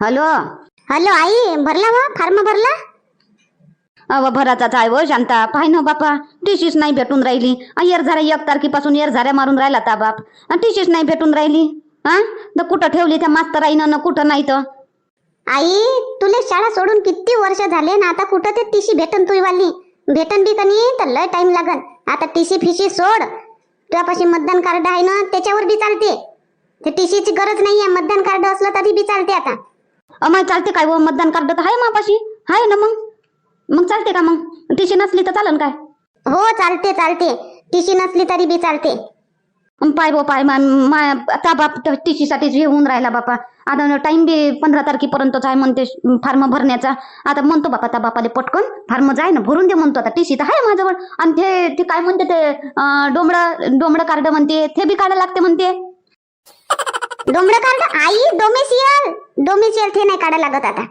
Hello? Hello आई भरला वा? Form भरला? अव भराचाच आहे व शांता. पाय ना बापा. टीशीच नाही भेटून राहिली. येर झाऱ्या एक तारखेपासून येर झाऱ्या मारून राहिला ता बाप. टीशीच नाही भेटून राहिली. हा तर कुठं ठेवली त्या मास्तर आईनं न कुठं नाही तर? आई तुले शाळा सोडून किती वर्ष झाले ना आता कुठं ते टीसी भेटन तुई वाली भेटन बी कनी तर लय टाइम लागन. आता टीसी फिशी सोड. तुझ्यापाशी मतदान कार्ड आहे ना त्याच्यावर बी चालते. ते टीसीची गरज नाहीये मतदान कार्ड असलं तरी बी चालते आता. अमाय चालते काय? व मतदान कार्ड तर आहे मापाशी. आहे ना मग? मग चालते का मग? टीशी नसली तर चालन काय? हो चालते चालते. टीसी नसली तरी बी चालते. पाय बो पाय आता बाप टीसी साठी हे होऊन राहिला बापा. आता टाइम बी पंधरा तारखेपर्यंतच आहे म्हणते फार्म भरण्याचा. आता म्हणतो बापा त्या बापाले पटकन फार्म जाय ना भरून दे म्हणतो आता. टीसी तर आहे माझ्याजवळ. आणि ते ते काय म्हणते ते डोंबडं डोंबडं कार्ड म्हणते ते बी काढायला लागते म्हणते. डोंबडं कार्ड? आई डोमेसियल डोमिसेल ते नाही काढायला लागत आता.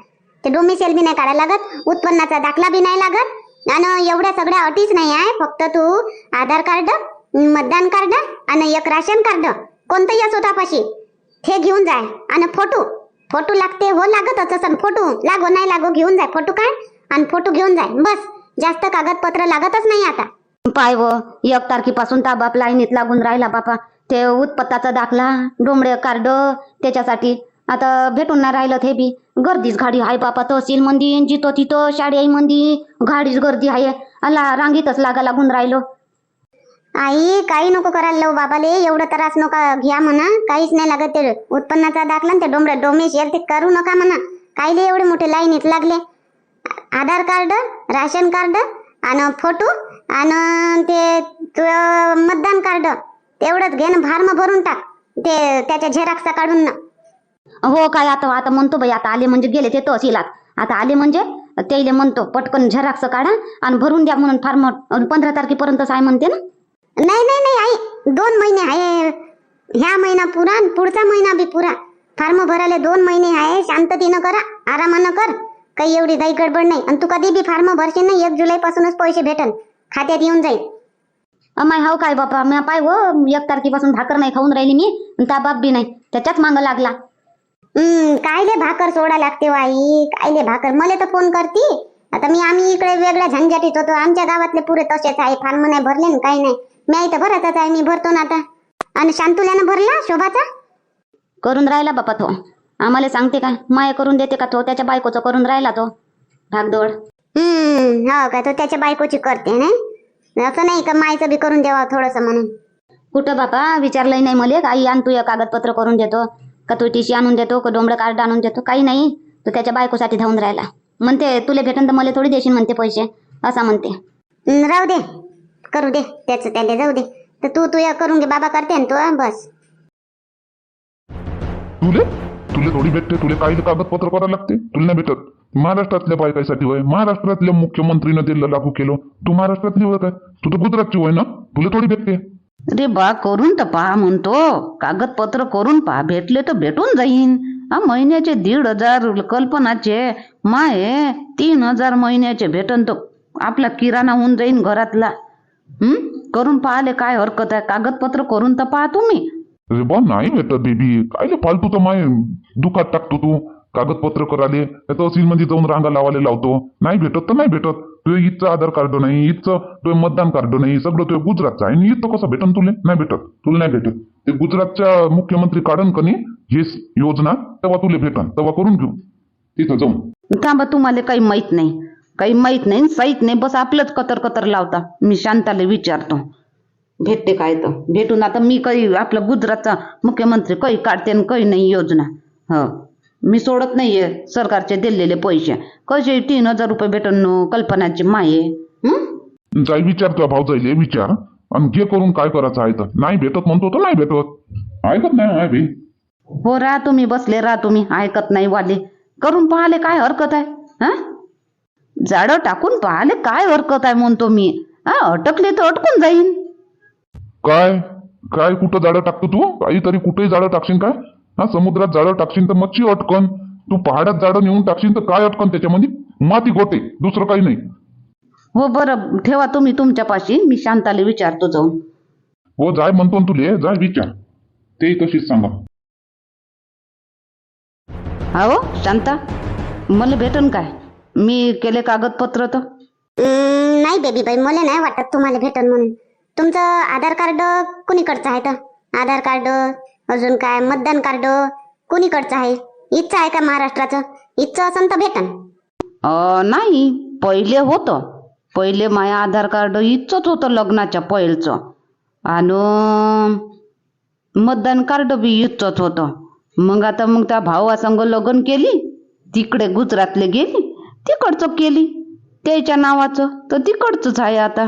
ते डोमिसेल बी नाही काढायला लागत उत्पन्नाचा दाखला बी नाही लागत. आणि एवढ्या सगळ्या अटीच नाही आहे फक्त तू आधार कार्ड मतदान कार्ड आणि एक राशन कार्ड. कोणतंही असो तापाशी हे घेऊन जाय आणि फोटो. फोटो लागते हो लागतच असं फोटो लागो नाही लागो घेऊन जाय. फोटो काय आणि फोटो घेऊन जाय. बस. जास्त कागदपत्र लागतच नाही आता. पाय व एक तारखेपासून ता बाप लाईनीत लागून राहिला बापा. ते उत्पत्ताचा दाखला डोंबळे कार्ड त्याच्यासाठी आता भेटून नाही राहिलं हे बी. गर्दीच गाडी आहे बापा तहसील मंदी जिथं तिथं शाळे मंदी गाडीच गर्दी आहे अला रांगीतच लागा लागून राहिलो. आई काही नको करायला लावू बाबाले एवढं त्रास नका घ्या म्हणा. काहीच नाही लागत ते उत्पन्नाचा दाखला ते डोंबरे डोमेश ते करू नका म्हणा. काहीले एवढे मोठे लाईनीत लागले? आधार कार्ड राशन कार्ड आणि फोटो आणि ते मतदान कार्ड. तेवढंच घेणं फार्म भरून टाक. ते त्याच्या झेराक्सा काढून ना. हो काय आता आता म्हणतो बाई आता आले म्हणजे गेले ते तहसीलात आता आले म्हणजे त्याला म्हणतो पटकन झेरॉक्स काढा आणि भरून द्या म्हणून फार्म पंधरा तारखेपर्यंतच आहे म्हणते ना. नाही नाही नाही आई दोन महिने आहे. ह्या महिना पुरा आणि पुढचा महिना बी पुरा. फार्म भरायला दोन महिने आहे. शांततेनं करा आरामानं कर. काही एवढी काही गडबड नाही. आणि तू कधी बी फार्म भरशील ना एक जुलै पासूनच पैसे भेटन. खात्यात येऊन जाईल. अमाय हाव काय बापा मी पाय हो एक तारखेपासून भाकर नाही खाऊन राहिली मी आणि त्या बाप बी नाही. त्याच्याच मागं लागला. हम्म कायले भाकर सोडा लागते आई कायले भाकर. मला तर फोन करती. आता मी आम्ही इकडे वेगळ्या झंझाटीत होतो. आमच्या गावातले पुरे तसेच आहे. फार्म नाही भरले ना काही नाही. मी इथं भराचाच आहे. मी भरतो ना आता. आणि शांतुल्यानं भरला शोभाचा? करून राहिला बापा तो. आम्हाला सांगते काय माय करून देते का तो? त्याच्या बायकोचं करून राहिला तो. भागदौड. हम्म हो का? तो त्याच्या बायकोची करते नाही? असं नाही का मायचं बी करून द्यावा थोडस म्हणून? कुठं बापा? विचारलंही नाही मले. आई आण तू या कागदपत्र करून देतो. का तू टीसी आणून देतो का डोंबडं कार्ड आणून देतो? काही नाही. तो त्याच्या बायकोसाठी धावून राहिला. म्हणते तुला भेटन तर मला थोडी देशील म्हणते पैसे. असा म्हणते. राहू दे. करू दे. त्याच त्याला जाऊ दे. तर तू तू या करून घे. बाबा करते ना तू बस. तुले? तुले थोडी भेटते. तुले काही कागदपत्र करायला लागते? तुला नाही भेटत. महाराष्ट्रातल्या बायकासाठी होय. महाराष्ट्रातल्या मुख्यमंत्रीनं दिलं लागू केलं. तू महाराष्ट्रातली होय काय? तू तर गुजरातची होय ना? तुला थोडी भेटते. रे बा करून तर पहा म्हणतो. कागदपत्र करून पहा भेटले तर भेटून जाईन. हा महिन्याचे दीड हजार कल्पनाचे माये तीन हजार महिन्याचे भेटन तर आपला किराणा होऊन जाईन घरातला. हम्म करून पाहाले काय हरकत आहे? कागदपत्र करून तर पहा तुम्ही. अरे बा नाही भेटत बेबी. काय फालतू तर माय दुखात टाकतो तू? कागदपत्र कराले तहसील मध्ये जाऊन रांगा लावायला लावतो. नाही भेटत तर नाही भेटत. तुझं इथचं आधार कार्ड नाही इथचं तुझं मतदान कार्ड नाही सगळं तुझ्या गुजरातचं आहे. आणि इथं कसं भेटन तुले? नाही भेटत. तुला नाही भेटत. ते गुजरातच्या मुख्यमंत्री काढन कनी ही योजना तेव्हा तुले भेटन. तेव्हा करून घेऊ. तिथं जाऊन. थांबा तुम्हाला काही माहीत नाही. काही माहीत नाही साईत नाही. बस आपलंच कतर कतर लावता. मी शांताला विचारतो. भेटते काय तर. भेटून आता मी काही आपलं गुजरातचा मुख्यमंत्री काही काढते आणि काही नाही योजना. हो. मी सोडत नाहीये सरकारचे दिलेले पैसे. कसे तीन हजार रुपये भेटून कल्पनाची माये? हं? जाई विचार तुझ्या भाऊ जाईल विचार. आणि घे करून काय करायचं आहे तर. नाही भेटत म्हणतो तर नाही भेटत. ऐकत नाही हो राहा तुम्ही बसले राहा तुम्ही. ऐकत नाही वाले. करून पाहाले काय हरकत आहे? हा? झाडं टाकून पाहाले काय हरकत आहे म्हणतो मी. हा अटकले तर अटकून जाईन. काय? काय कुठं जाळं टाकतो तू? काहीतरी कुठेही जाळं टाकशील काय? हा समुद्रात जाळं टाकशील तर मच्छी अटकन. तू पहाडात जाळं नेऊन टाकशील तर काय अटकन त्याच्यामध्ये? माती गोटे दुसरं काही नाही. हो बरं. ठेवा तुम्ही तुमच्यापाशी मी शांताला विचारतो जाऊन. हो जाय म्हणतो ना तुले. जाय विचार. ते तशीच सांगा. हो शांता मला भेटन काय? मी केले कागदपत्र तर. नाही बेबी बाई मला नाही वाटत तुम्हाला भेटन म्हणून. तुमचं आधार कार्ड कुणीकडचं आहे तर? आधार कार्ड अजून काय? मतदान कार्ड कुणीकडचं आहे? इथचं आहे का महाराष्ट्राचं? इथचं असन तर भेटन. अ, नाही. पहिले होतं. पहिले माया आधार कार्ड इथचंच होतं लग्नाच्या पहिलचं. आणि मतदान कार्ड बी इथचंच होतं. मग आता मग त्या भावासंग लग्न केली. तिकडे गुजरातले गेली. तिकडचं केली. त्याच्या नावाचं. तर तिकडचंच आहे आता.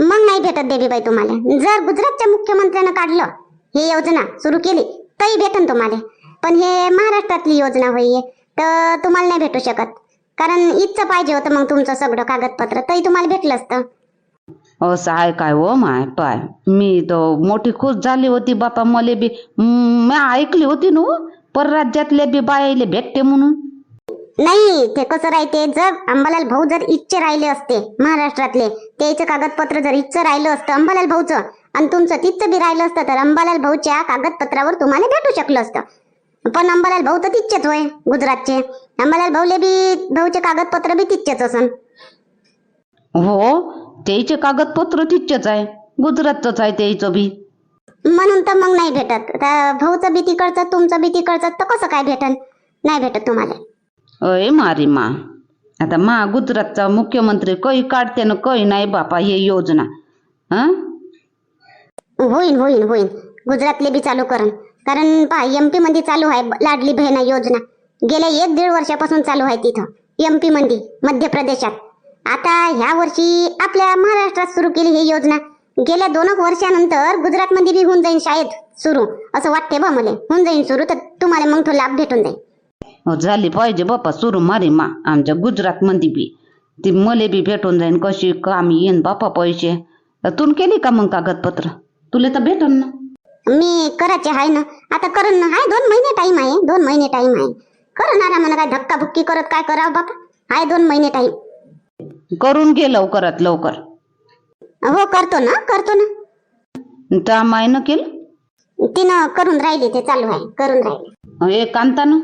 मग नाही भेटत देवीबाई तुम्हाला. जर गुजरातच्या मुख्यमंत्र्यानं काढलं ही योजना सुरू केली तरी भेटन तुम्हाला. पण हे महाराष्ट्रातली योजना होई तर तुम्हाला नाही भेटू शकत. कारण इथचं पाहिजे होतं मग तुमचं सगळं कागदपत्र तरी तुम्हाला भेटलं असतं. असं आहे काय हो माय पाय. मी तर मोठी खुश झाली होती बापा मले बी. म, ऐकली होती ना हो, परराज्यातले बी बायाले भेटते म्हणून. नाही ते कसं राहते जर अंबालाल भाऊ जर इच्छे राहिले असते महाराष्ट्रातले त्याचं कागदपत्र जर इच्छं राहिलं असतं अंबालाल भाऊचं आणि तुमचं तिथचं बी राहिलं असतं तर अंबालाल भाऊच्या कागदपत्रावर तुम्हाला भेटू शकलं असतं. पण अंबालाल भाऊ तर तिथचेच होय गुजरातचे. अंबालाल भाऊले बी भाऊचे कागदपत्र बी तिथचेच असन. हो त्याचे कागदपत्र तिथचेच आहे. गुजरातच आहे त्याचं बी. म्हणून तर मग नाही भेटत. भाऊचं बी तिकडचं तुमचं बी तिकडचं तर कसं काय भेटन? नाही भेटत तुम्हाला. अय मारी मा. आता मा गुजरातचा मुख्यमंत्री काही काढते ना काही नाही बापा हे योजना. हं? होईन होईन होईन. गुजरातले बी चालू करण. कारण पहा एमपी मध्ये चालू आहे लाडली बहिणा योजना. गेल्या एक दीड वर्षापासून चालू आहे तिथं एमपी मध्ये मध्य प्रदेशात. आता ह्या वर्षी आपल्या महाराष्ट्रात सुरू केली ही योजना. गेल्या दोन एक वर्षानंतर गुजरात मध्ये बी होऊन जाईन शाळेत सुरू असं वाटते बा मला. होऊन जाईन सुरू तर तुम्हाला मग तो लाभ भेटून जाईल हो, झाली पाहिजे बापा सुरू मारे मा आमच्या गुजरात मध्ये बी. ती मले बी भेटून जाईन कशी कामी येईन बापा पैसे. तू केली का मग कागदपत्र? तुला तर भेटन ना. मी करायचे आहे ना. आता करन ना हाय दोन महिने टाइम आहे. दोन महिने टाइम आहे. करणार म्हणा काय धक्काबुक्की करत काय करावं बापा? हाय दोन महिने टाइम करून घे लवकरात लवकर. हो करतो ना करतो ना. त्या मायनं केलं? तिनं करून राहिली ते चालू आहे करून राहिले. हे कांतानं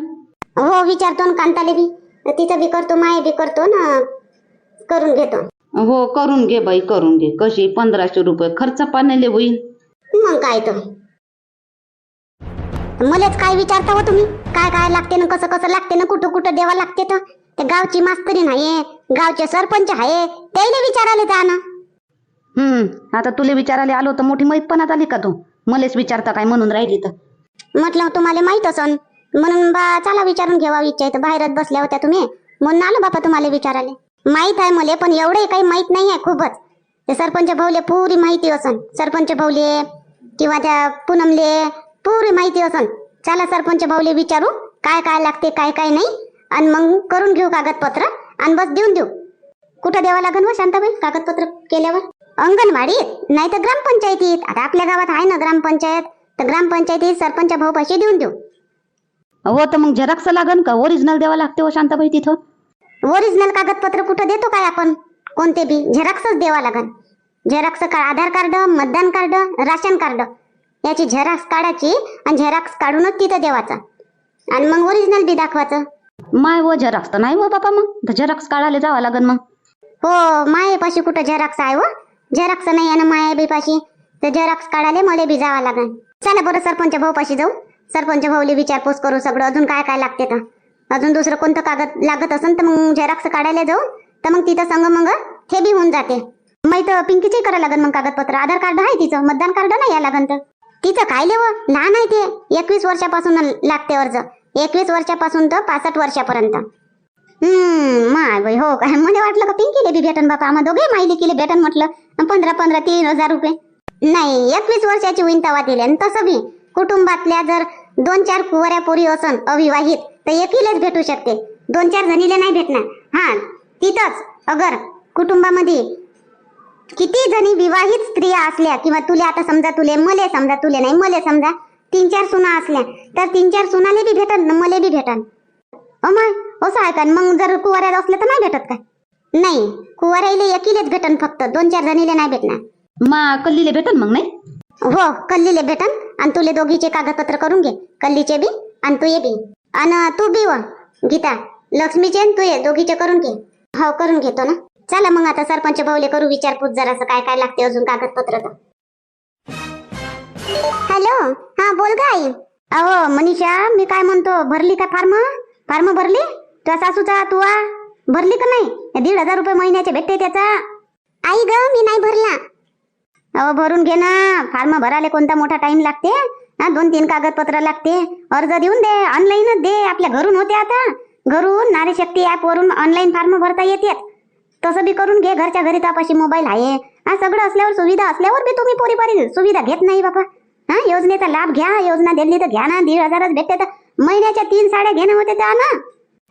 हो विचारतो ना कांताले बी. तिचं बी करतो माये बी करतो ना. करून घेतो. हो करून घे बाई करून घे. कशी? पंधराशे रुपये खर्च पाण्याले होईल मग काय तो मलेच काय विचारता हो तुम्ही? काय काय लागते ना कसं कसं लागते ना कुठं कुठं द्यावं लागते तर? ते गावची मास्तरी नाही गावचे सरपंच आहे त्याला विचारायला जा ना हम्म आता तुले विचारायला आलो तर मोठी मैतपणात आली का तू? मलेच विचारता काय म्हणून राहिली तर? म्हटलं तुम्हाला माहीत असन. म्हणून बा चला विचारून घ्यावा इच्छा तर बाहेरच बसल्या होत्या तुम्ही. म्हणून आलो बापा तुम्हाला विचारायला. माहीत आहे मले पण एवढे काही माहीत नाही आहे खूपच. ते सरपंच भाऊले पुरी माहिती असन. सरपंच भाऊले किंवा त्या पूनमले पुरी माहिती असन. चला सरपंच भाऊले विचारू काय काय लागते काय काय नाही. आणि मग करून घेऊ कागदपत्र आणि बस देऊन देऊ. कुठं द्यावं लागेल व शांताबाई कागदपत्र केल्यावर? अंगणवाडीत नाही तर ग्रामपंचायतीत. आता आपल्या गावात आहे ना ग्रामपंचायत तर ग्रामपंचायतीत सरपंच भाऊ पैसे देऊन देऊ. हो तर मग झेरॉक्स लागन का? ओरिजिनल द्यावं लागते हो शांताबाई तिथं? ओरिजिनल कागदपत्र कुठं देतो काय आपण? कोणते बी? झेरॉक्सच द्यावा लागन. झेरॉक्स आधार कार्ड मतदान कार्ड राशन कार्ड. याची झेरॉक्स काढायची आणि झेरॉक्स काढूनच तिथं देवाचा. आणि मग ओरिजिनल बी दाखवायचं. माय व झेरॉक्स तर नाही हो बापा मग. झेरॉक्स काढायला जावं लागन मग. हो मायेपाशी कुठं झेरॉक्स आहे व? झेरॉक्स नाही आहे ना मायेपाशी तर झेरॉक्स काढायला मला बी जावं लागन. चला बरं सरपंच भाऊ पाशी जाऊ. सरपंच भाऊले विचारपूस करू सगळं. अजून काय काय लागते तर. अजून दुसरं कोणतं कागद लागत असेल तर मग झेरॉक्स काढायला जाऊ. तर मग तिथं संग मग हे बी होऊन जाते. तर पिंकीचे करा लागन मग कागदपत्र. आधार कार्ड आहे तिचं मतदान कार्ड नाही या लागन तर. तिचं काय लेव? लहान आहे ते. एकवीस वर्षापासून लागते अर्ज. एकवीस वर्षापासून तर पासष्ट वर्षापर्यंत. हम्म माय बाई हो काय? मला वाटलं का पिंकीले बी भेटन बापा. आम्हा दोघे माहिती केले भेटन म्हटलं. पंधरा पंधरा तीन हजार रुपये. नाही एकवीस वर्षाची होईन तवा दिले आणि तसं बी कुटुंबातल्या जर दोन चार कुवऱ्या पोरी असन अविवाहित तर एकीलाच भेटू शकते. दोन चार जणीले नाही भेटणार. हा तिथंच अगर कुटुंबामध्ये किती जणी विवाहित स्त्रिया असल्या किंवा तुले आता समजा तुले मले समजा तुले नाही मले समजा तीन चार सुना असल्या तर तीन चार सुनाले बी भेटन मले बी भेटन. अमाय असं आहे का? मग जर कुवाऱ्यात असलं तर नाही भेटत काय? नाही कुवाऱ्याले एकीलेच भेटन फक्त दोन चार जणीले नाही भेटणार. मा कल्लीले भेटन मग नाही? हो कल्लीले भेटन आणि तुले दोघीचे कागदपत्र करून घे कल्लीचे बी आणि तू ये बी. आणि तू बी व गीता लक्ष्मीचे तू ये दोघीचे करून घे. हो करून घेतो ना. चला मग आता सरपंच भाऊले करू विचारपूस जरासं. काय काय लागते अजून कागदपत्र? तर हॅलो? हा बोल ग आई. अहो मनीषा मी काय म्हणतो भरली का फार्म? फार्म भरली? तुझ्या सासूचा तुवा भरली का नाही? दीड हजार रुपये महिन्याचे भेटते त्याचा. आई ग मी नाही भरला. अहो भरून घे ना. फार्म भरायला कोणता मोठा टाइम लागते? हा दोन तीन कागदपत्र लागते. अर्ज देऊन दे. ऑनलाईनच दे. आपल्या घरून होते आता. घरून नारी शक्ती ऍप वरून ऑनलाईन फार्म भरता येतात. तसं बी करून घे घरच्या घरी तापाशी मोबाईल आहे. हा सगळं असल्यावर सुविधा असल्यावर बी तुम्ही पोरीपारी सुविधा घेत नाही बाबा हा योजनेचा लाभ घ्या योजना दिली तर घ्या ना दीड हजारच भेटते तर महिन्याच्या तीन साड्या घेणं होते त्या ना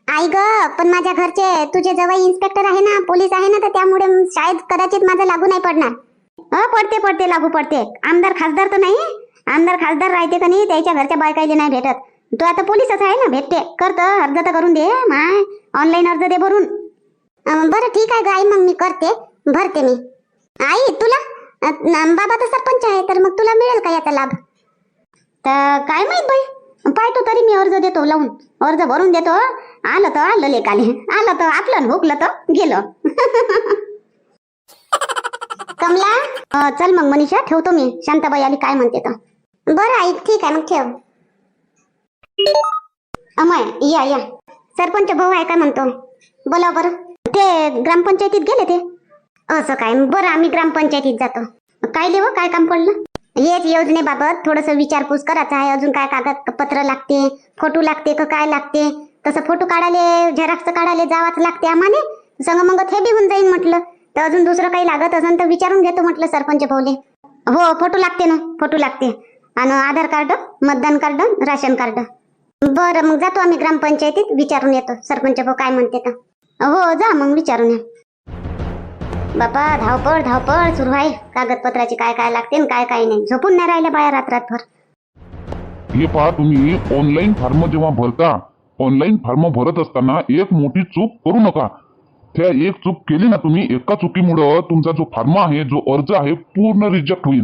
आई ग पण माझ्या घरचे तुझे जवळ इन्स्पेक्टर आहे ना पोलीस आहे ना तर त्यामुळे शाळेत कदाचित माझं लागू नाही पडणार. अ पडते पडते लागू पडते. आमदार खासदार तर नाही. आमदार खासदार राहते का नाही त्याच्या घरच्या बायकाईले नाही भेटत. तू आता पोलीसच आहे ना भेटते. करत अर्ज तर करून दे माय. ऑनलाईन अर्ज दे भरून. बरं ठीक आहे आई मग मी करते. भरते मी. आई तुला? बाबा तर सरपंच आहे तर मग तुला मिळेल का याचा लाभ? तर काय माहीत बाई? पाहतो तरी मी अर्ज देतो लावून. अर्ज भरून देतो आलं तर आलं लेकाले. आलं तर आपलं हुकलं तर गेलं. कमला? चल मग मनीषा ठेवतो मी. शांताबाई आली काय म्हणते तर. बरं आई ठीक आहे मग ठेव. अमय या या. सरपंच भाऊ आहे काय म्हणतो? बोला बरं. ते ग्रामपंचायतीत गेले ते? असं काय? बरं आम्ही ग्रामपंचायतीत जातो. काय लेव काय काम पडलं? हेच योजनेबाबत थोडस विचारपूस करायचं आहे. अजून काय कागदपत्र लागते फोटो लागते का काय लागते? तसं फोटो काढायला झेरॉक्स काढायला जावाच लागते आम्हाने संग मग हे बी होऊन जाईन म्हटलं. तर अजून दुसरं काही लागत असेल तर विचारून घेतो म्हटलं सरपंच भाऊले. हो फोटो लागते ना फोटो लागते. आणि आधार कार्ड मतदान कार्ड राशन कार्ड. बरं मग जातो आम्ही ग्रामपंचायतीत विचारून येतो. सरपंच भाऊ काय म्हणते तर? हो जा मग विचारून या. बापा धावपळ धावपळ सुरू आहे. कागदपत्राची काय काय लागते काय काय नाही. झोपून नाही राहिल्या बाया रात रातभर हे पहा तुम्ही ऑनलाईन फॉर्म जेव्हा भरता ऑनलाईन फॉर्म भरत असताना एक मोठी चूक करू नका. त्या एक चूक केली ना तुम्ही एका चुकीमुळं तुमचा जो फॉर्म आहे जो अर्ज आहे पूर्ण रिजेक्ट होईल.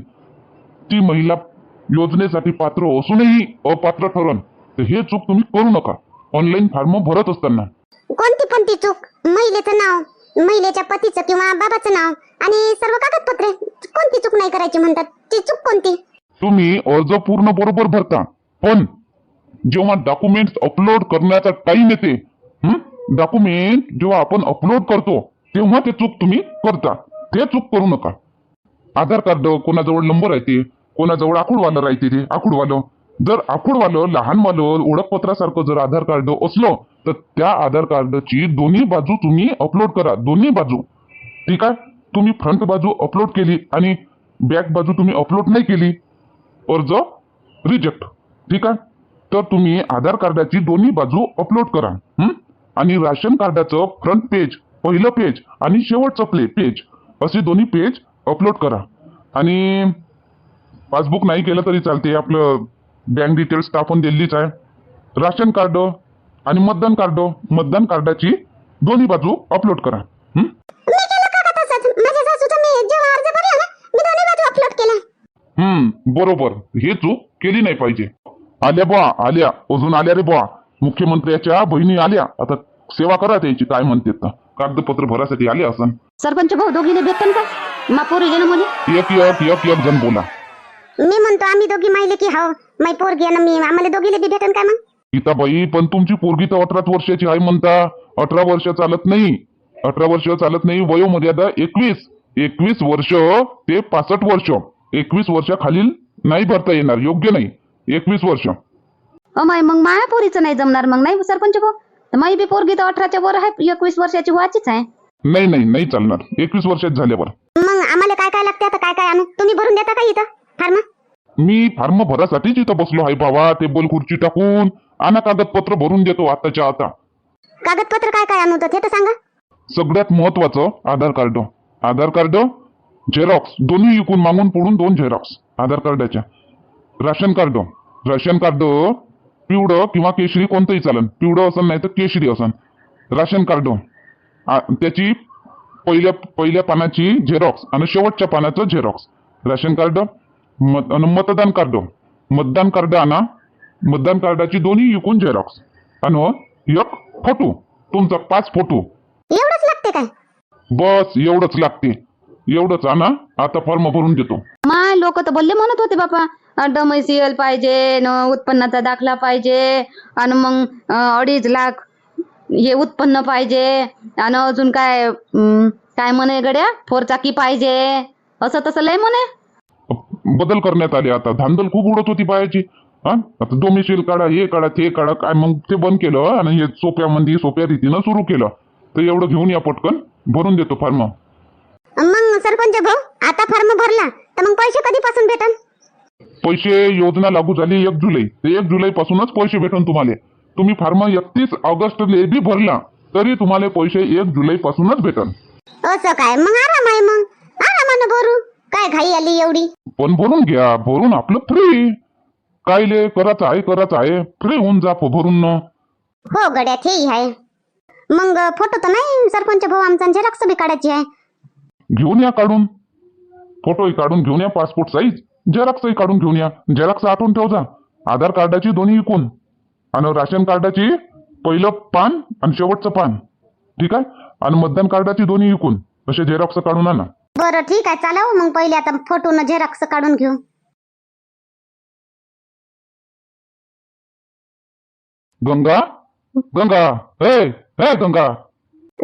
ती महिला योजनेसाठी पात्र असूनही अपात्र ठरण तर हे चूक तुम्ही करू नका. ऑनलाईन फॉर्म भरत असताना. कोणती पण ती चूक? महिलेचं नाव महिलेच्या पतीचं किंवा बाबाचं नाव आणि सर्व कागदपत्रे कोणती चूक नाही करायची म्हणतात? ती चूक कोणती? तुम्ही अर्ज पूर्ण बरोबर भरता पण जेव्हा डॉक्युमेंट अपलोड करण्याचा टाइम येते डॉक्युमेंट जेव्हा आपण अपलोड करतो तेव्हा ते चूक तुम्ही करता. ते चूक करू नका. आधार कार्ड कोणाजवळ नंबर आहे ते कोणाजवळ आखूडवालं राहते ते आखूडवालं जर आखूडवालं लहानवालं ओळखपत्रासारखं जर आधार कार्ड असलं तर त्या आधार कार्डची दोन्ही बाजू तुम्ही अपलोड करा. दोन्ही बाजू. ठीक आहे? तुम्ही फ्रंट बाजू अपलोड केली आणि बॅक बाजू तुम्ही अपलोड नाही केली. अर्ज रिजेक्ट ठीक आहे? तर तुम्ही आधार कार्डाची दोन्ही बाजू अपलोड करा. आणि राशन कार्डाचं फ्रंट पेज पहिलं पेज आणि शेवटचं प्ले पेज असे दोन्ही पेज अपलोड करा. आणि पासबुक नाही केलं तरी चालते आपलं बँक डिटेल्स तर आपण दिलेलीच आहे. राशन कार्ड आणि मतदान कार्ड मतदान कार्डाची दोन्ही बाजू अपलोड करा. हं? मी केलं का का तसंच माझ्या सासूचा मी जेव्हा अर्ज भरला ना मी दोन्ही बाजू अपलोड केला हम्म बरोबर. हे चूक केली नाही पाहिजे. आल्या बुवा आल्या. अजून आल्या रे बुवा. मुख्यमंत्र्याच्या बहिणी आल्या. आता सेवा करा त्याची काय म्हणते तर. कागदपत्र भरासाठी आले असन. सरपंच भाऊ दोघीले भेटन का मापोरी ना मुली? एक एक एक एक जण बोला. मी म्हणतो आम्ही दोघी माहिले की हो मै पोरगी आहे ना मी. आम्हाला दोघीले बी भेटन काय मग? गीताबाई पण तुमची पोरगी तर अठराच वर्षाची आहे म्हणता. अठरा वर्ष चालत नाही. अठरा वर्ष चालत नाही. वयोमर्यादा एकवीस. एकवीस वर्ष ते पासष्ट वर्ष. एकवीस वर्षाखालील नाही भरता येणार. योग्य नाही. एकवीस वर्ष. मग माया पोरीचं नाही जमणार. मग नाही सरपंच भाऊ? तर माई बी पोरगी तर अठराच्या वर आहे. एकवीस वर्षाची व्हायचीच आहे. नाही नाही नाही चालणार. एकवीस वर्षात झाल्यावर मग आम्हाला काय काय लागते आता? काय काय आणू? तुम्ही भरून देता का इथं? फार्म? मी फार्म भरासाठीच इथं बसलो आहे बाबा टेबल खुर्ची टाकून. आणा कागदपत्र भरून देतो आताच्या आता. कागदपत्र काय काय आणू तर ते तर सांगा. सगळ्यात महत्वाचं Aadhaar card. Aadhaar card xerox दोन्ही इकून मागून पडून दोन झेरॉक्स आधार कार्डाच्या. राशन कार्ड राशन कार्ड पिवळं किंवा केशरी कोणतंही चालन. पिवळं असन नाही तर केशरी असन. राशन कार्ड त्याची पहिल्या पहिल्या पानाची झेरॉक्स आणि शेवटच्या पानाचं झेरॉक्स. राशन कार्ड मत मतदान कार्ड. मतदान कार्ड आणा मतदान कार्डाची दोन्ही इकून झेरॉक्स आणि एक फोटो तुमचा पाच फोटो एवढंच लागते काय बस एवढंच लागते. एवढंच. आणा आता फॉर्म भरून देतो माय लोक तर बोलले म्हणत होते बापा. डोमेसियल पाहिजे न उत्पन्नाचा दाखला पाहिजे आणि मग अडीच लाख हे उत्पन्न पाहिजे आणि अजून काय काय म्हणे गड्या? फोरचाकी पाहिजे. असं तसं लय म्हणे. बदल करण्यात आले आता. धांदल खूप उडत होती पायाची हा? आता डोमिशिल काढा हे काढा ते काढा काय मग ते बंद केलं आणि हे सोप्या मंदी सोप्या रीतीनं सुरू केलं. तर एवढं घेऊन या पटकन भरून देतो फॉर्म. मग सरपंच भाऊ आता फॉर्म भरला तर मग पैसे कधीपासून भेटन? पैसे योजना लागू झाली एक जुलै. ते एक जुलै पासूनच पैसे भेटून तुम्हाला. तुम्ही फॉर्म एकतीस ऑगस्ट बी भरला तरी तुम्हाला पैसे एक जुलै पासूनच भेटन. असं काय? मग आराम आहे मग. आरामानं भरू काय घाई आली एवढी? पण भरून घ्या भरून आपलं फ्री कायले करायचं आहे करायचं आहे. फ्री होऊन जा भरून न हो गड्या तेही आहे. मग फोटो तर नाही सरपंच भाऊ आमचा झेरॉक्स बी काढायची आहे. घेऊन या काढून. फोटोही काढून घेऊन या पासपोर्ट साईज झेरॉक्सही काढून घेऊन या. झेरॉक्स आठवून ठेव जा. आधार कार्डाची दोन्ही इकून. आणि राशन कार्डाची पहिलं पान आणि शेवटचं पान. ठीक आहे? आणि मतदान कार्डाची दोन्ही इकून. असे झेरॉक्स काढून आणा. बरं ठीक आहे. चालाव. मग पहिले आता फोटो न झेरॉक्स काढून घेऊ. गंगा? गंगा. हे हे गंगा.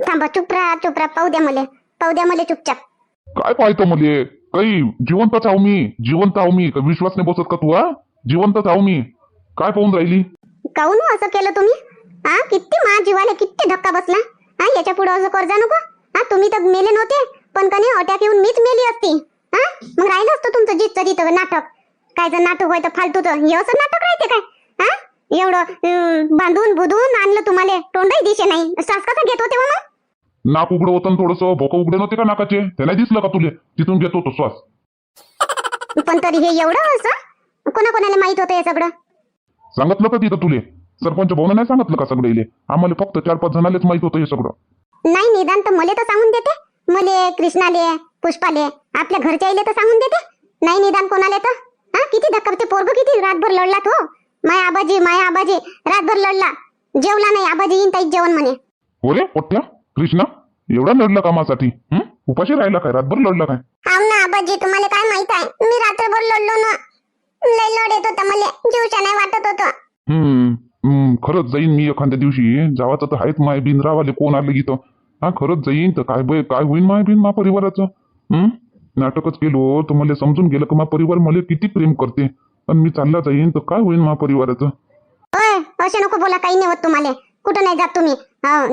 थांबा चुप राहा चुप राहा पाहू द्या मला. पाहू द्या मला चुपचाप. काय पाहतो मुले? काही जिवंतच आहो मी. जिवंत आहो मी. विश्वास नाही बसत का तू हा? जिवंतच आहो मी. काय पाहून राहिली? काऊन हो असं केलं तुम्ही? हा? किती मा जीवाला किती धक्का बसला? हा याच्यापुढे असं कर्जा नको. हा तुम्ही तर मेले नव्हते पण कधी अटॅक येऊन मीच मेली असती. हा? मग राहिलं असतं तुमचं जितचं तिथं नाटक. काय जर नाटक होय तर फालतूचं. हे असं नाटक राहते काय? हा? एवढं बांधून बुधून आणलं तुम्हाला. तोंडही दिशे नाही. श्वास कसा घेत होते हो मग? नाक उघडं होतं थोडस. भोकं उघडे नव्हते का नाकाचे? ते नाही दिसलं का तुले? तिथून घेतो तो श्वास. पण तरी हे एवढं असं? कोणाकोणाला माहीत होतं हे सगळं? सांगितलं का तिथं तुले? सरपंच भाऊन नाही सांगितलं का सगळं इले? आम्हाला फक्त चार पाच जणालेच माहीत होतं हे सगळं. नाही निदान तर मले तर सांगून देते. मले कृष्णाले पुष्पाले आपल्या घरच्या आईले तर सांगून देते. नाही निदान कोणाले तर. हा किती धक्का ते पोरग किती रातभर लढला तो माय आबाजी माय आबाजी रातभर लढला. जेवला नाही आबाजी येईन ताईच जेवण म्हणे. हो रे पोट्ट्या कृष्णा एवढा लढला कामासाठी हं? उपाशी राहिला काय? रातभर लढला काय? आव ना आबाजी तुम्हाला काय माहीत आहे? मी रात्रभर लढलो ना. लय लढ येत होता मला. जीवशा नाही वाटत होतं. हम्म हम्म, खरंच जाईन मी एखाद्या दिवशी. जावाचं तर आहेत माय बिन रावाले कोण आलं गीत हा खरंच जाईन तर काय बय काय होईन माय बिन मा परिवाराचं? हम्म नाटकच केलो तर मला समजून गेलं की मा परिवार मला किती प्रेम करते. पण मी चालला तर काय होईन मा परिवाराचं ओय असे नको बोला. काही नाही होत तुम्हाला. कुठं नाही जात तुम्ही.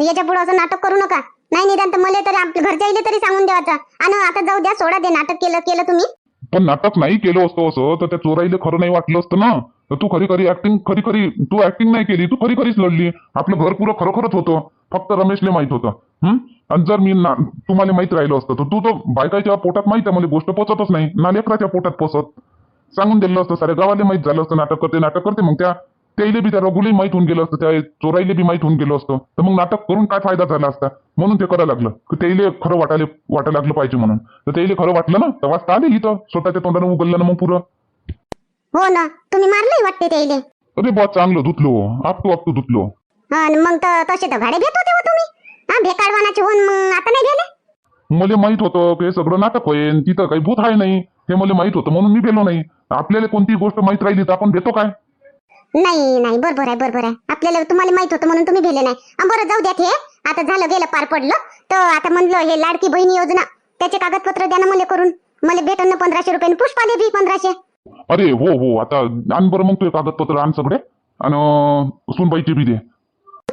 याच्यापुढे असं नाटक करू नका. नाही निदान तर मला तरी आपल्या घरच्या आईले तरी सांगून द्यायचं. आणि आता जाऊ द्या सोडा दे नाटक केलं केलं तुम्ही. पण नाटक नाही केलं असतं असं. तर त्या चोराईले खरं नाही वाटलं असतं ना. तर तू खरी खरी ऍक्टिंग खरी खरी तू ऍक्टिंग नाही केली. तू खरी खरीच लढली. आपलं घर पुरं खरोखरच होतं. फक्त रमेशले माहीत होतं? आणि जर मी ना तुम्हाला माहीत राहिलं असतं तर तू तर बायकाच्या पोटात माहीत आहे. मला गोष्ट पोचतच नाही. ना लेकराच्या पोटात पोचत. सांगून दिलं असतं साऱ्या गावाला माहीत झालं असतं नाटक करते नाटक करते मग त्या त्याईले बी त्या रघुले माहीत होऊन गेलं असतं त्या चोराईले बी माहीत होऊन गेलं असतं. तर मग नाटक करून काय फायदा झाला असता? म्हणून ते करायला लागलं. की त्याईले खरं वाटायला वाटायला लागलं पाहिजे म्हणून. तर त्याईले खरं वाटलं ना तेव्हा आले इथं स्वतःच्या तोंडानं उगललं ना मग पुरं. हो ना तुम्ही मारलंही वाटते त्याईले अरे बा चांगलं धुतलो आपटू आपटू धुतलो हा, मग तर तसे तर भाडे घेत होते हो तुम्ही. हा भेकाडवानाचे होऊन मग आता नाही गेले मला माहीत होतं की हे सगळं नाटक होईल तिथं काही भूत आहे नाही. हे मला माहीत होतं म्हणून मी गेलो नाही. आपल्याला कोणती गोष्ट माहीत राहिली तर आपण देतो काय? नाही नाही बरोबर आहे बरोबर आहे. आपल्याला तुम्हाला माहीत होतं म्हणून तुम्ही भेले नाही. बरं जाऊ द्यात हे. आता झालं गेलं पार पडलं. तर आता म्हणलं हे लाडकी बहिणी योजना त्याचे कागदपत्र द्या ना मला करून. मला भेटन ना पंधराशे रुपये पुष्पाले बी पंधराशे. अरे हो हो आता आण बरं मग तू हे कागदपत्र आण सगळे. आणि सुनबाईचे बी दे.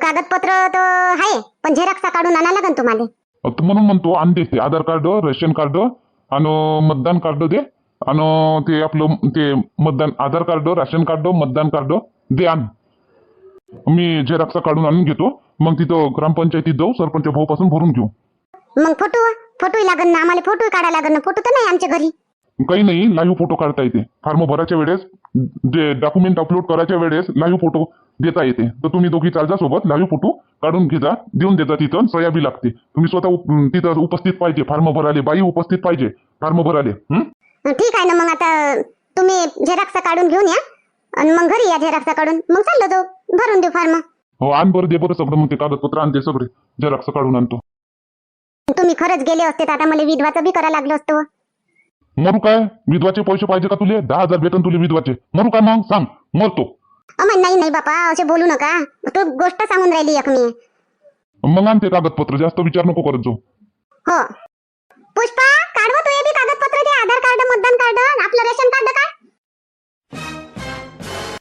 कागदपत्र तर आहे पण झेरॉक्सा काढून आणा लागन तुम्हाला. तर म्हणून म्हणतो आण दे ते आधार कार्ड रेशन कार्ड आणि मतदान कार्ड दे. आणि ते आपलं ते मतदान आधार कार्ड राशन कार्ड मतदान कार्ड दे आण मी झेरॉक्सा काढून आणून घेतो. मग तिथं ग्रामपंचायतीत जाऊ सरपंच भाऊ पासून भरून घेऊ. मग फोटो फोटोही लागन ना आम्हाला फोटो काढा लागन. ना फोटो तर नाही आमच्या घरी. काही नाही लाईव्ह फोटो काढता येते. फॉर्म भरायच्या वेळेस जे डॉक्युमेंट अपलोड करायच्या वेळेस लाईव्ह फोटो देता येते. तर तुम्ही दोघी चालजा सोबत लाईव्ह फोटो काढून घेता देऊन देता तिथं सह्या बी लागते. तुम्ही स्वतः तिथं उपस्थित पाहिजे. फॉर्म भराले बाई उपस्थित पाहिजे. फॉर्म भराले हं? ठीक आहे ना मग आता तुम्ही झेरॉक्सा काढून घेऊन या. आणि मग घरी या झेरॉक्सा काढून. मग चाललो जाऊ. भरून देऊ फॉर्म हो आण बरं दे बरं सगळं. मग ते कागदपत्र आण दे सगळे झेरॉक्स काढून आणतो. तुम्ही खरंच गेले असते तर आता मला विधवाचं बी करायला लागलं असतं. मरू काय? विधवाचे पैसे पाहिजे का तुले? दहा हजार भेटन तुले विधवाचे. मरू काय मग? सांग. मरतो. अमन नाही नाही बापा असे बोलू नका. तू गोष्ट सांगून राहिली एक मी. मग आण ते कागदपत्र. जास्त विचार नको करत जाऊ. हो. पुष्पा! काढवा तू